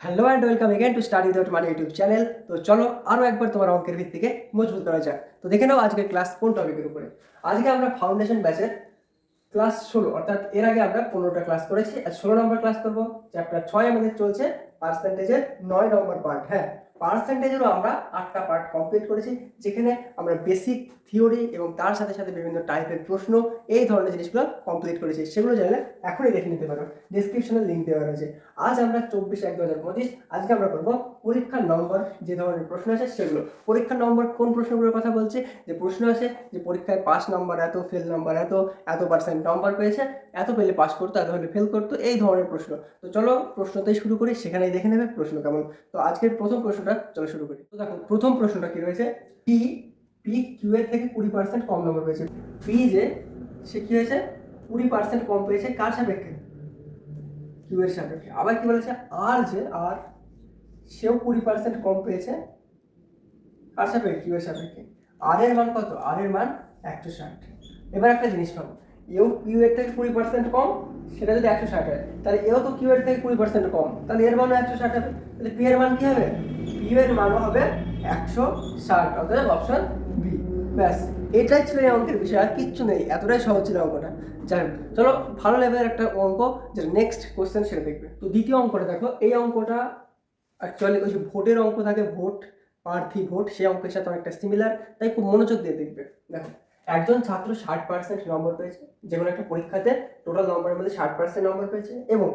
Hello and welcome again to study dot মানে YouTube channel তো চলো আরও একবার তোমার অঙ্কের ভিত্তিকে মজবুত করা যাক। তো দেখে নাও আজকে ক্লাস কোন টপিকের উপরে। আজকে আমরা ফাউন্ডেশন ব্যাচের ক্লাস ষোলো, অর্থাৎ এর আগে আমরা পনেরোটা ক্লাস করেছি। আর ষোলো নম্বর ক্লাস করব। চ্যাপ্টার ছয় আমাদের চলছে পার্সেন্টেজের নয় নম্বর পার্ট হ্যাঁ? পার্সেন্টেজেরও আমরা আটটা পার্ট কমপ্লিট করেছি, যেখানে আমরা বেসিক থিওরি এবং তার সাথে সাথে বিভিন্ন টাইপের প্রশ্ন, এই ধরনের জিনিসগুলো কমপ্লিট করেছি। সেগুলো জানলে এখনই দেখে নিতে পারো। ডিসক্রিপশনে লিঙ্ক দেওয়া রয়েছে। আজ আমরা চব্বিশ এক দু হাজার পঁচিশ, আজকে আমরা করব পরীক্ষার নম্বর, যে ধরনের প্রশ্ন আছে সেগুলো। পরীক্ষার নম্বর কোন প্রশ্নগুলোর কথা বলছি? যে প্রশ্ন আছে যে পরীক্ষায় পাস নম্বর এত ফেল নম্বর এত এত পার্সেন্ট নম্বর পেয়েছে, এত পেলে পাস করতো, এত হলে ফেল করতো, এই ধরনের প্রশ্ন। তো চলো প্রশ্নতেই শুরু করি, সেখানেই দেখে নেবে প্রশ্ন কেমন। তো আজকের প্রথম প্রশ্নটা চলো শুরু করি। তো দেখো, প্রথম প্রশ্নটা কি রয়েছে? পি পি কিউ এর থেকে কুড়ি পার্সেন্ট কম নম্বর পেয়েছে। পি যে, সে কি হয়েছে? কুড়ি পার্সেন্ট কম পেয়েছে কার সাপেক্ষে? কিউ এর সাপেক্ষে। আবার কি বলেছে? আর যে আর সেও কুড়ি পার্সেন্ট কম পেয়েছে কার সাপেক্ষে? কিউ এর সাপেক্ষে। আর এর মান কত? আর এর মান একশো ষাট। এবার একটা জিনিস পাবো। এও কিউ এর থেকে কুড়ি পার্সেন্ট কম, সেটা যদি একশো ষাট হয়, তাহলে এও তো কিউ এর থেকে কুড়ি পার্সেন্ট কম। তাহলে এর মানও একশো ষাট হবে। তাহলে পি এর মান কি হবে? এর মানও হবে একশো ষাট অর্থাৎ অপশন বি ব্যাস এটাই ছিল এই অঙ্কের বিষয় আর কিচ্ছু নেই এতটাই সহজ ছিল অঙ্কটা। যাই হোক, চলো ভালো লেভেলের একটা অঙ্ক যেটা নেক্সট কোশ্চেন সেটা দেখবে। তো দ্বিতীয় অঙ্কটা দেখো এই অঙ্কটা অ্যাকচুয়ালি ওই ভোটের অঙ্ক থাকে ভোট প্রার্থী ভোট সেই অঙ্কের সাথে অনেকটা সিমিলার তাই খুব মনোযোগ দিয়ে দেখবে। দেখো একজন ছাত্র ষাট পার্সেন্ট নম্বর পেয়েছে যে কোনো একটা পরীক্ষাতে টোটাল নম্বরের মধ্যে ষাট পার্সেন্ট নম্বর পেয়েছে এবং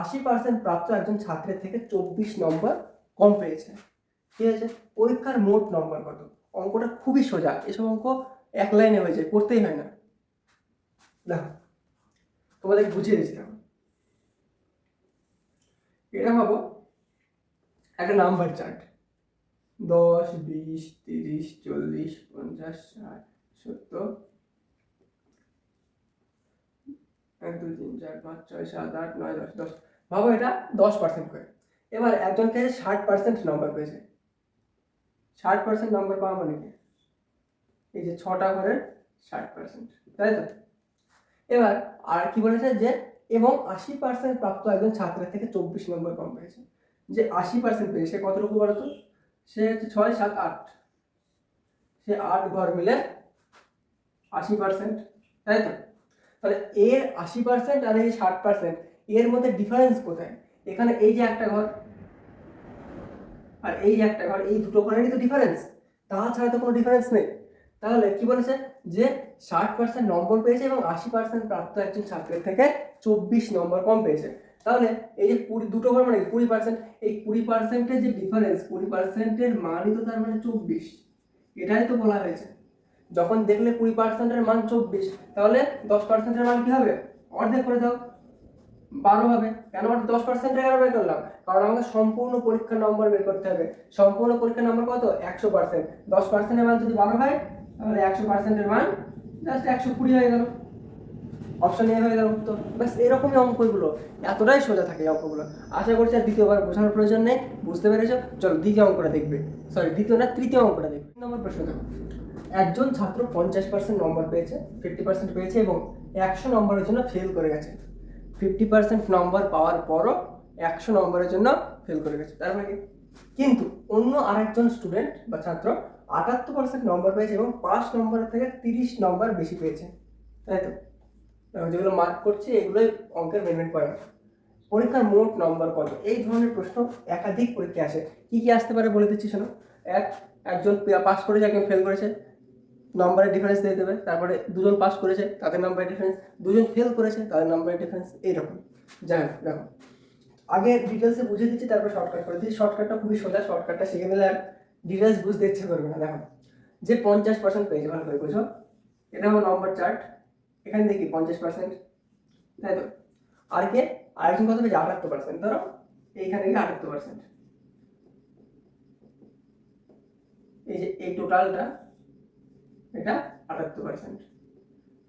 আশি পার্সেন্ট প্রাপ্ত একজন ছাত্রের থেকে চব্বিশ নম্বর কম পেয়েছে। ঠিক আছে? পরীক্ষার মোট নম্বর কত? অঙ্কটা খুবই সোজা। এসব অঙ্ক এক লাইনে হয়ে যায়, করতেই হয় না। দেখো, তোমাদের বুঝিয়ে দিচ্ছি দেখো এটা ভাবো, একটা নাম্বার চার্ট দশ, বিশ, তিরিশ, চল্লিশ, পঞ্চাশ, ষাট, সত্তর। এক, দুই, তিন, চার, পাঁচ, ছয়, সাত, আট, নয়, দশ দশ। ভাবো এটা দশ পার্সেন্ট করে। এবার একজনকে ষাট পার্সেন্ট নম্বর পেয়েছে। ষাট পার্সেন্ট নম্বর পাওয়া মানে কি? এই যে ছটা করে ষাট পার্সেন্ট তাই তো? এবার আর কি বলেছে যে, এবং আশি পার্সেন্ট প্রাপ্ত একজন ছাত্রের থেকে চব্বিশ নম্বর কম পেয়েছে। যে আশি পার্সেন্ট পেয়েছে সে কতটুকু বলতো সে হচ্ছে ছয় সাত আট। সে আট ঘর মিলে আশি পার্সেন্ট তাই তো? তাহলে এর আশি পার্সেন্ট আর এই ষাট পার্সেন্ট এর মধ্যে ডিফারেন্স কোথায়? এখানে এই যে একটা ঘর আর এই একটা ঘর, এই দুটো ঘরেরই তো ডিফারেন্স তাছাড়া তো কোনো ডিফারেন্স নেই। তাহলে কি বলেছে? যে ষাট পার্সেন্ট নম্বর পেয়েছে এবং আশি পার্সেন্ট প্রাপ্ত একজন ছাত্রের থেকে চব্বিশ নম্বর কম পেয়েছে। তাহলে এই যে কুড়ি, দুটো ঘর মানে কুড়ি পার্সেন্ট এই কুড়ি পার্সেন্টের যে ডিফারেন্স কুড়ি পার্সেন্টের মানই তো তার মানে চব্বিশ। এটাই তো বলা হয়েছে। যখন দেখলে কুড়ি পার্সেন্টের মান চব্বিশ, তাহলে দশ পার্সেন্টের মান কি হবে? অর্ধেক করে দাও। বারো হবে। কেন? আমরা দশ পার্সেন্টের কেন বের করলাম। কারণ আমাকে সম্পূর্ণ পরীক্ষার নম্বর বের করতে হবে। সম্পূর্ণ পরীক্ষার নম্বর কত? একশো পার্সেন্ট দশ পার্সেন্টের মান যদি বারো হয়, তাহলে একশো পার্সেন্টের মান জাস্ট একশো কুড়ি হয়ে গেল। অপশন এ হয়ে গেল উত্তর। ব্যাস, এরকমই অঙ্কগুলো। এতটাই সোজা থাকে এই অঙ্কগুলো। আশা করছি আর দ্বিতীয়বার বোঝানোর প্রয়োজন নেই। বুঝতে পেরেছ? চলো, দ্বিতীয় অঙ্কটা দেখবে। সরি দ্বিতীয় না, তৃতীয় অঙ্কটা দেখবে। নম্বর প্রশ্ন দেখো। একজন ছাত্র পঞ্চাশ পার্সেন্ট নম্বর পেয়েছে ফিফটি পার্সেন্ট পেয়েছে এবং একশো নম্বরের জন্য ফেল করে গেছে। ফিফটি পার্সেন্ট নম্বর পাওয়ার পরও একশো নম্বরের জন্য ফেল করে গেছে। তার মানে কিন্তু অন্য আরেকজন স্টুডেন্ট বা ছাত্র আটাত্তর পার্সেন্ট নম্বর পেয়েছে এবং পাঁচ নম্বরের থেকে তিরিশ নম্বর বেশি পেয়েছে। তাই তো? যেগুলো মার্ক করছে, এগুলোই অঙ্কের মেনমেন্ট পয়েন্ট পরীক্ষার মোট নম্বর কত? এই ধরনের প্রশ্ন একাধিক পরীক্ষা আসে। কি কি আসতে পারে বলে দিচ্ছি, শোনো। এক, একজন পাস করেছে, একজন ফেল করেছে। নম্বরের ডিফারেন্স দিয়ে দেবে, তারপরে দুজন পাস করেছে, তাদের নম্বরের ডিফারেন্স দুজন ফেল করেছে, তাদের নম্বরের ডিফারেন্স এইরকম। যাই হোক দেখো। আগে ডিটেলসে বুঝে দিচ্ছি, তারপর শর্টকাট করে দিচ্ছি। শর্টকাটটা খুবই সোজা শর্টকাটটা শিখে নিলে আর ডিটেলস বুঝতে ইচ্ছে করবে না, দেখো। যে পঞ্চাশ পার্সেন্ট পেয়েছে ভালো করে বুঝো। এটা হলো নম্বর চার্ট এখানে দেখি পঞ্চাশ পার্সেন্ট তাই তো? আর কে? আরেকজন কত পেয়েছে? আটাত্তর পার্সেন্ট ধরো, এইখানে গিয়ে আটাত্তর পার্সেন্ট এই যে, এই টোটালটা এটা আটাত্তর পার্সেন্ট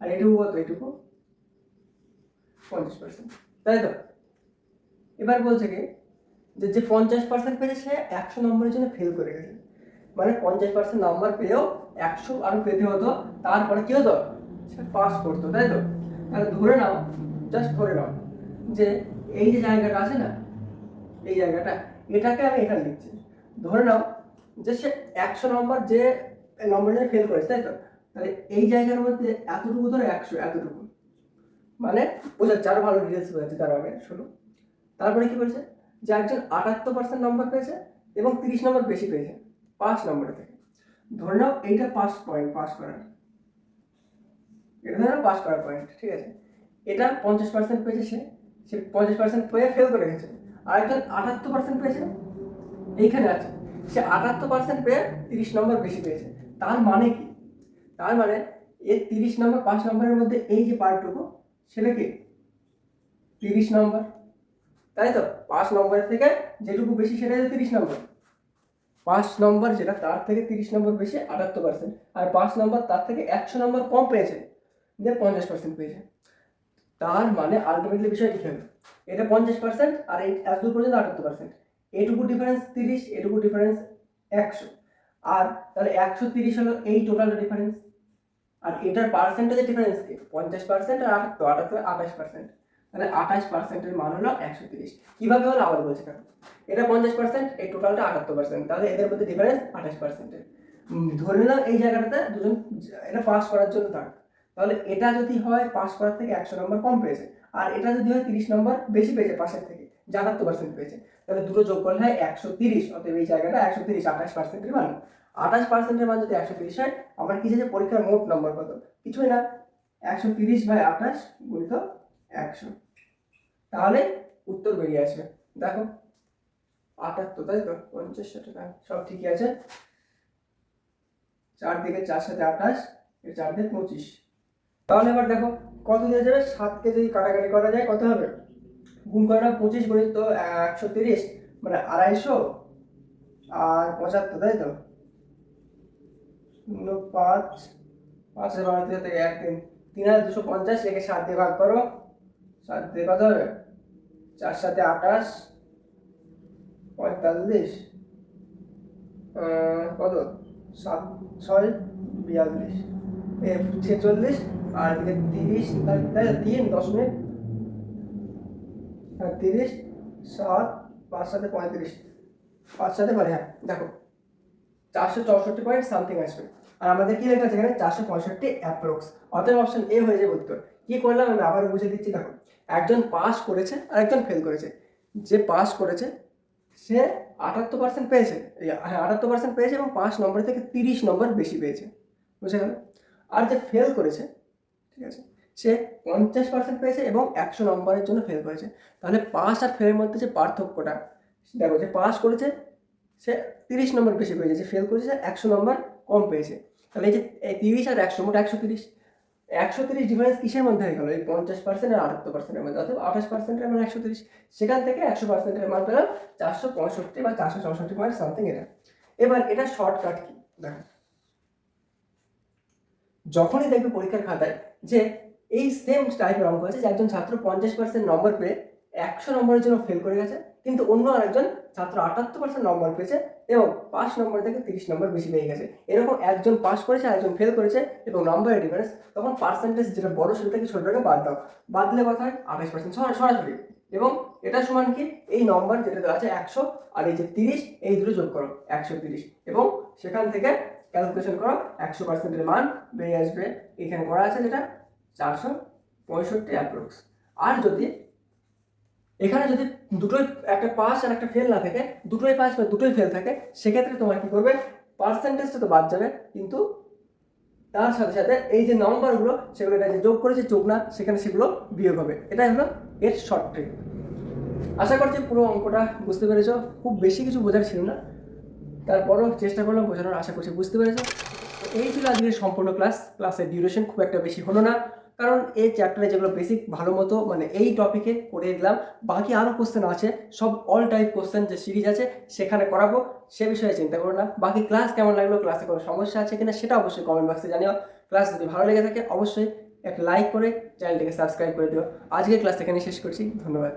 আর এটুকু কত? এটুকু? পঞ্চাশ পার্সেন্ট তাই তো এবার বলছে কি, যে যে পঞ্চাশ পার্সেন্ট পেয়েছে, সে একশো নম্বরের জন্য ফেল করে গেছে। মানে পঞ্চাশ পার্সেন্ট নাম্বার পেয়েও একশো আরও পেতে হতো, তারপরে কি হতো? সে পাস করতো, তাই তো? তাহলে ধরে নাও জাস্ট ধরে নাও, যে এই যে জায়গাটা আছে না, এই জায়গাটা, এটাকে আমি এখানে লিখছি। ধরে নাও, যে সে একশো নম্বর যে নম্বর নিয়ে ফেল করেছে, তাই তো? তাহলে এই জায়গার মধ্যে এতটুকু ধরো একশো, এতটুকু। মানে বোঝাচ্ছে, আরও ভালো ডিটেলস বোঝাচ্ছে তার আগে, শোনো। তারপরে কি বলছে যে একজন আটাত্তর পার্সেন্ট নম্বর পেয়েছে এবং তিরিশ নম্বর বেশি পেয়েছে, পাঁচ নম্বরে থেকে। ধরে নাও এইটা পাস পয়েন্ট পাস করার। এটা ধরে পাস করার পয়েন্ট ঠিক আছে? এটা পঞ্চাশ পার্সেন্ট পেয়েছে সে সে পঞ্চাশ পার্সেন্ট পেয়ে ফেল করে গেছে। আর একজন আটাত্তর পার্সেন্ট পেয়েছে, এইখানে আছে। সে আটাত্তর পার্সেন্ট পেয়ে তিরিশ নম্বর বেশি পেয়েছে। তার মানে কি? তার মানে এর তিরিশ নম্বর, পাঁচ নম্বরের মধ্যে এই যে পার্টটুকু, সেটা কি? তিরিশ নম্বর। তাই তো? পাঁচ নম্বরের থেকে যেটুকু বেশি, সেটা তিরিশ নম্বর। পাঁচ নম্বর যেটা, তার থেকে তিরিশ নম্বর বেশি, আটাত্তর পার্সেন্ট আর পাঁচ নম্বর তার থেকে একশো নম্বর কম পেয়েছে, যে পঞ্চাশ পার্সেন্ট পেয়েছে। তার মানে আলটিমেটলি বিষয় কি হবে? এটা পঞ্চাশ পার্সেন্ট আর এই এতদূর পর্যন্ত আটাত্তর পার্সেন্ট এটুকু ডিফারেন্স তিরিশ, এটুকু ডিফারেন্স একশো। আর তাহলে একশো তিরিশ হলো এই টোটাল ডিফারেন্স আর এটার পার্সেন্টেজের ডিফারেন্স কি? পঞ্চাশ পার্সেন্ট আর আটাত্তর আঠাশ পার্সেন্ট তাহলে আঠাশ পার্সেন্টের মান হলো একশো তিরিশ। কীভাবে হলো আবার বলছি দেখো এটা পঞ্চাশ পার্সেন্ট এই টোটালটা আটাত্তর পার্সেন্ট তাহলে এদের মধ্যে ডিফারেন্স আঠাশ পার্সেন্টের ধরে নিলাম এই জায়গাটাতে দুজন, এটা পাস করার জন্য থাক। তাহলে এটা যদি হয় পাস করার থেকে একশো নম্বর কম পেয়েছে। আর এটা যদি হয়, তিরিশ নম্বর বেশি পেয়েছে পাশের থেকে, যে আটাত্তর পার্সেন্ট পেয়েছে। তাহলে দুটো যোগ করলে হয় একশো তিরিশ, অতএব এই জায়গাটা একশো তিরিশ, আঠাশ পার্সেন্টের মান। আঠাশ পার্সেন্টের মান যদি একশো তিরিশ হয়, আমার কি যে পরীক্ষার মোট নম্বর কত? কিছুই না। একশো তিরিশ বাই আঠাশ গুণিত একশো। তাহলে উত্তর বেরিয়ে আসবে। দেখো, আটাত্তর, তাই তো? পঞ্চাশ টাকা সব ঠিকই আছে। চার দিকে চার সাথে আঠাশ, এর চার দিকে পঁচিশ। তাহলে এবার দেখো, কত দিয়ে যাবে? সাতকে যদি কাটাকাটি করা যায়, কত হবে? গুণ করে নাও, পঁচিশ গণিত একশো তিরিশ মানে আড়াইশো আর পঁচাত্তর, তাই তো? শূন্য পাঁচ পাঁচ হাজার বারো থেকে এক তিন তিন হাজার দুশো পঞ্চাশ রেখে সাত দিয়ে ভাগ করো সাত দিয়ে কত হবে চার সাথে আঠাশ পঁয়তাল্লিশ কত সাত ছয় বিয়াল্লিশ ছেচল্লিশ আর এদিকে তিরিশ তিন দশমিক হ্যাঁ তিরিশ সাত পাঁচ সাথে পঁয়ত্রিশ পাঁচ সাথে পরে হ্যাঁ দেখো চারশো চৌষট্টি পয়েন্ট সামথিং আসবে আর আমাদের কি লেখা আছে এখানে? চারশো পঁয়ষট্টি অ্যাপ্রক্স অতএব অপশন এ হয়ে যাবে উত্তর। কি করলাম? আমি আবার বুঝে দিচ্ছি। দেখো, একজন পাস করেছে আর একজন ফেল করেছে। যে পাস করেছে, সে আটাত্তর পার্সেন্ট পেয়েছে। হ্যাঁ আটাত্তর পার্সেন্ট পেয়েছে এবং পাঁচ নম্বর থেকে তিরিশ নম্বর বেশি পেয়েছে। বুঝে গেল? আর যে ফেল করেছে, ঠিক আছে, সে পঞ্চাশ পার্সেন্ট পেয়েছে এবং একশো নম্বরের জন্য ফেল করেছে। তাহলে পাস আর ফেলের মধ্যে যে পার্থক্যটা, দেখো, যে পাস করেছে সে তিরিশ নম্বর বেশি পেয়েছে, যে ফেল করেছে একশো নম্বর কম পেয়েছে। তাহলে এই যে তিরিশ আর একশো, মোট একশো তিরিশ একশো তিরিশ ডিফারেন্স কিসের মধ্যে হয়ে গেল? এই পঞ্চাশ পার্সেন্ট আর আটাত্তর পার্সেন্টের মধ্যে অর্থাৎ আঠাশ পার্সেন্টের মান একশো তিরিশ, সেখান থেকে একশো পার্সেন্টের মান পেলাম চারশো পঁয়ষট্টি বা চারশো চৌষট্টি পয়েন্ট সামথিং এটা এবার এটা শর্টকাট কি? দেখো। যখনই দেখবে পরীক্ষার খাতায় যে এই সেম টাইপের অঙ্ক আছে, যে একজন ছাত্র পঞ্চাশ পার্সেন্ট নম্বর পেয়ে একশো নম্বরের জন্য ফেল করে গেছে কিন্তু অন্য আরেকজন ছাত্র আটাত্তর পার্সেন্ট নম্বর পেয়েছে এবং পাঁচ নম্বর থেকে তিরিশ নম্বর বেশি পেয়ে গেছে। এরকম একজন পাস করেছে একজন ফেল করেছে এবং নম্বরের ডিফারেন্স তখন পার্সেন্টেজ যেটা বড় সেটা থেকে ছোটটাকে বাদ দাও। বাদ দিলে কথা হয়? আঠাশ পার্সেন্ট সরাসরি। এবং এটা সমান কি? এই নম্বর যেটা দেওয়া আছে একশো আর এই যে তিরিশ, এই দুটো যোগ করো, একশো তিরিশ। এবং সেখান থেকে ক্যালকুলেশন করো, একশো পার্সেন্টের মান বেরিয়ে আসবে। এখানে করা আছে যেটা? চারশো পঁয়ষট্টি অ্যাপ্রক্স আর যদি এখানে যদি দুটোই একটা পাস আর একটা ফেল না থাকে, দুটোই পাস বা দুটোই ফেল থাকে, সেক্ষেত্রে তোমার কি করবে? পার্সেন্টেজটা তো বাদ যাবে। কিন্তু তার সাথে সাথে এই যে নম্বরগুলো সেগুলো এটা যে যোগ করেছে যোগ না, সেখানে সেগুলো বিয়োগ হবে। এটাই হলো এর শর্ট ট্রিক আশা করছি পুরো অঙ্কটা বুঝতে পেরেছ। খুব বেশি কিছু বোঝার ছিল না। তারপরও চেষ্টা করলাম বোঝানোর, আশা করছি বুঝতে পেরেছ। এই ছিল আজকের সম্পূর্ণ ক্লাস ক্লাসের ডিউরেশন খুব একটা বেশি হলো না। কারণ এই চ্যাপ্টারে যেগুলো বেসিক ভালো মতো মানে এই টপিকে করে দিলাম, বাকি আরও কোশ্চেন আছে, সব অল টাইপ কোশ্চেন যে সিরিজ আছে, সেখানে করাবো, সে বিষয়ে চিন্তা করো না। বাকি ক্লাস কেমন লাগল ক্লাসে কোনো সমস্যা আছে কিনা, সেটা অবশ্যই কমেন্ট বক্সে জানিও। ক্লাস যদি ভালো লেগে থাকে, অবশ্যই একটা লাইক করে চ্যানেলটিকে সাবস্ক্রাইব করে দিও। আজকে ক্লাস এখানে শেষ করছি, ধন্যবাদ।